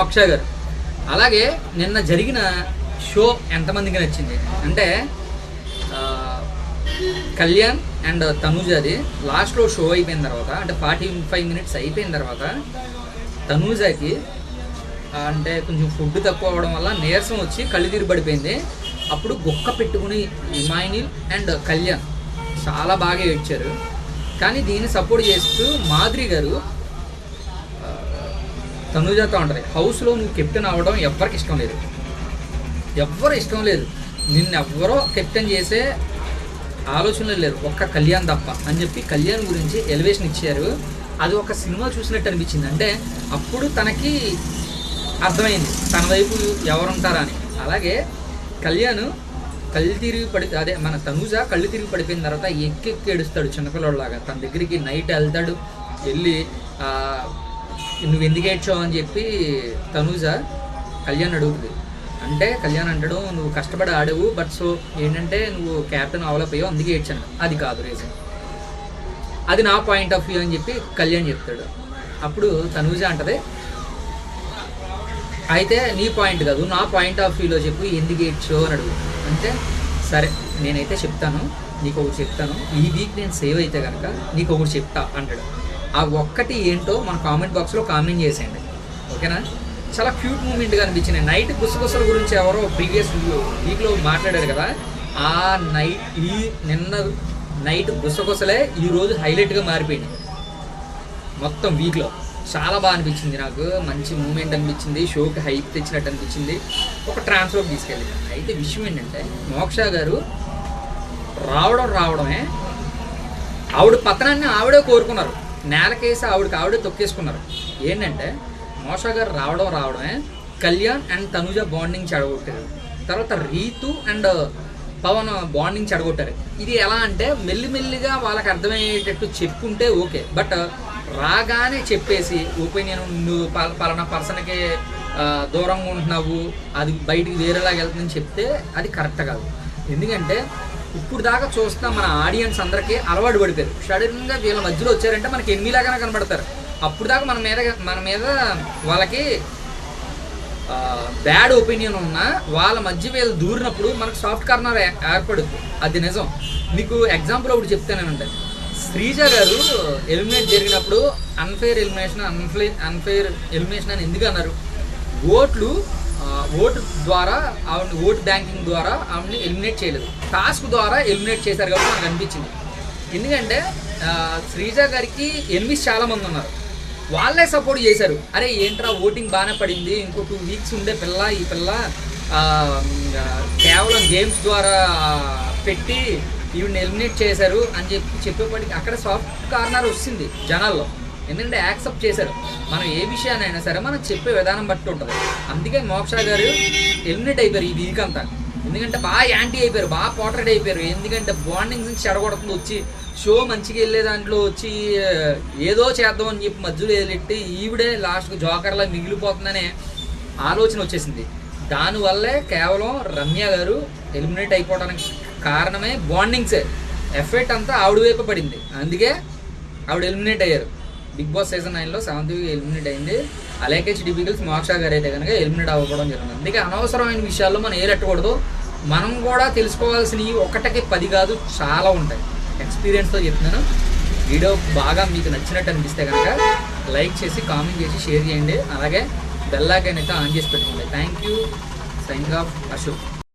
మోక్ష గారు. అలాగే నిన్న జరిగిన షో ఎంతమందికి నచ్చింది? అంటే కళ్యాణ్ అండ్ తనూజాది లాస్ట్లో షో అయిపోయిన తర్వాత అంటే ఫార్టీ ఫైవ్ మినిట్స్ అయిపోయిన తర్వాత తనూజాకి అంటే కొంచెం ఫుడ్ తక్కువ అవ్వడం వల్ల నీరసం వచ్చి కళ్ళు తిరిగి పడిపోయింది. అప్పుడు గుక్క పెట్టుకుని ఇమాయినిల్ అండ్ కళ్యాణ్ చాలా బాగా ఏడ్చారు. కానీ దీన్ని సపోర్ట్ చేస్తూ మాధురి గారు తనుజాతో ఉంటుంది. హౌస్లో నువ్వు కెప్టెన్ అవ్వడం ఎవ్వరికి ఇష్టం లేదు. ఎవ్వరు ఇష్టం లేదు. నిన్నెవ్వరో కెప్టెన్ చేసే ఆలోచనలు లేరు ఒక్క కళ్యాణ్ తప్ప. అని చెప్పి కళ్యాణ్ గురించి ఎలివేషన్ ఇచ్చారు. అది ఒక సినిమా చూసినట్టు అనిపించింది. అంటే అప్పుడు తనకి అర్థమైంది. తన వైపు ఎవరుంటారా అని. అలాగే కళ్యాణ్ కళ్ళు తిరిగి పడి అదే మన తనుజ కళ్ళు తిరిగి పడిపోయిన తర్వాత ఎక్కెక్కి ఏడుస్తాడు చిన్నపిల్లలాగా తన దగ్గరికి నైట్ వెళ్తాడు. వెళ్ళి నువ్వు ఎందుకు ఏడ్చావు అని చెప్పి తనుజ కళ్యాణ్ అడుగుతుంది. అంటే కళ్యాణ్ అంటాడు నువ్వు కష్టపడి ఆడవు బట్ సో ఏంటంటే నువ్వు క్యాప్టెన్ అవలపోయావు అందుకే ఏడ్చాను. అది కాదు రీజన్ అది నా పాయింట్ ఆఫ్ వ్యూ అని చెప్పి కళ్యాణ్ చెప్తాడు. అప్పుడు తనూజ అంటది అయితే నీ పాయింట్ కాదు నా పాయింట్ ఆఫ్ వ్యూలో చెప్పు ఎందుకు ఏడ్చో అని అడుగు. అంటే సరే నేనైతే చెప్తాను నీకు ఒకటి చెప్తాను ఈ వీక్ నేను సేవ్ అయితే కనుక నీకు ఒకటి చెప్తా అంటాడు. ఆ ఒక్కటి ఏంటో మన కామెంట్ బాక్స్లో కామెంట్ చేసేయండి. ఓకేనా? చాలా క్యూట్ మూమెంట్గా అనిపించింది. నైట్ గుసగుసల గురించి ఎవరో ప్రీవియస్ వీక్లో మాట్లాడారు కదా. ఆ నైట్ ఈ నిన్న నైట్ గుసగుసలే ఈరోజు హైలైట్గా మారిపోయింది. మొత్తం వీక్లో. చాలా బాగా అనిపించింది నాకు. మంచి మూమెంట్ అనిపించింది. షోకి హైప్ తెచ్చినట్టు అనిపించింది. ఒక ట్రాన్స్ఫర్ తీసుకెళ్ళింది. అయితే విషయం ఏంటంటే మోక్ష గారు రావడం రావడమే. ఆవిడ పతనాన్ని ఆవిడే కోరుకున్నారు. నేలకేసి ఆవిడకి ఆవిడే తొక్కేసుకున్నారు. ఏంటంటే మోషా గారు రావడం రావడమే కళ్యాణ్ అండ్ తనుజ బాండింగ్ చెడగొట్టారు. తర్వాత రీతు అండ్ పవన్ బాండింగ్ చెడగొట్టారు. ఇది ఎలా అంటే మెల్లిమెల్లిగా వాళ్ళకి అర్థమయ్యేటట్టు చెప్పుంటే ఓకే. బట్ రాగానే చెప్పేసి ఒపీనియన్ నువ్వు పలానా పర్సన్కి దూరంగా ఉంటున్నావు అది బయటికి వేరేలాగా వెళ్తుందని చెప్తే అది కరెక్ట్ కాదు. ఎందుకంటే ఇప్పుడు దాకా చూస్తున్న మన ఆడియన్స్ అందరికీ అలవాటు పడిపోయారు. సడన్గా వీళ్ళ మధ్యలో వచ్చారంటే మనకి ఎన్నిలాగానే కనబడతారు. అప్పుడు దాకా మన మీద మన మీద వాళ్ళకి బ్యాడ్ ఒపీనియన్ ఉన్నా వాళ్ళ మధ్య వీళ్ళు దూరినప్పుడు మనకు సాఫ్ట్ కార్నర్ ఏ- ఏర్పడుద్ది. అది నిజం. మీకు ఎగ్జాంపుల్ ఒకటి చెప్తానంటే శ్రీజ గారు ఎలిమినేట్ జరిగినప్పుడు unfair elimination unfair unfair elimination అని ఎందుకు అన్నారు ఓట్లు ఓటు ద్వారా ఆవిడ ఓట్ బ్యాంకింగ్ ద్వారా ఆవిడని ఎలిమినేట్ చేయలేదు. టాస్క్ ద్వారా ఎలిమినేట్ చేశారు కాబట్టి నాకు అనిపించింది. ఎందుకంటే శ్రీజ గారికి ఎనిమిస్ చాలా మంది ఉన్నారు. వాళ్ళే సపోర్ట్ చేశారు. అరే ఏంట్రా ఓటింగ్ బాగానే పడింది. ఇంకో టూ వీక్స్ ఉండే పిల్ల ఈ పిల్ల కేవలం గేమ్స్ ద్వారా పెట్టి ఈవిని ఎలిమినేట్ చేశారు అని చెప్పి చెప్పేప్పటికి అక్కడ సాఫ్ట్ కార్నర్ వచ్చింది జనాల్లో. ఎందుకంటే యాక్సెప్ట్ చేశారు. మనం ఏ విషయానైనా సరే మనం చెప్పే విధానం బట్టి ఉంటుంది. అందుకే మోక్ష గారు ఎలిమినేట్ అయిపోయారు ఈ వీక్ అంతా. ఎందుకంటే బాగా యాంటీ అయిపోయారు బాగా పోట్రేట్ అయిపోయారు. ఎందుకంటే బాండింగ్స్ నుంచి చెడగొడుతుంది వచ్చి షో మంచిగా వెళ్ళే దాంట్లో వచ్చి ఏదో చేద్దాం అని చెప్పి మధ్యలో వెళ్ళెట్టి ఈవిడే లాస్ట్కి జోకర్లా మిగిలిపోతుందనే ఆలోచన వచ్చేసింది. దానివల్లే కేవలం రమ్య గారు ఎలిమినేట్ అయిపోవడానికి కారణమే బాండింగ్సే. ఎఫెక్ట్ అంతా ఆవిడ వైపు పడింది. అందుకే ఆవిడ ఎలిమినేట్ అయ్యారు. బిగ్ బాస్ సీజన్ నైన్లో సెవెంత్ ఎలిమినేట్ అయింది. అలాగే డిబికల్స్ మోక్ష గారు అయితే కనుక ఎలిమినేట్ అవ్వడం జరిగింది. అందుకే అనవసరమైన విషయాల్లో మనం ఏరెట్టకూడదు మనం కూడా తెలుసుకోవాల్సినవి ఒకటికి పది కాదు చాలా ఉంటాయి. ఎక్స్పీరియన్స్తో చెప్తున్నాను. వీడియో బాగా మీకు నచ్చినట్టు అనిపిస్తే కనుక లైక్ చేసి కామెంట్ చేసి షేర్ చేయండి. అలాగే బెల్లాకైనా ఆన్ చేసి పెట్టుకోండి. Thank you sign off Ashok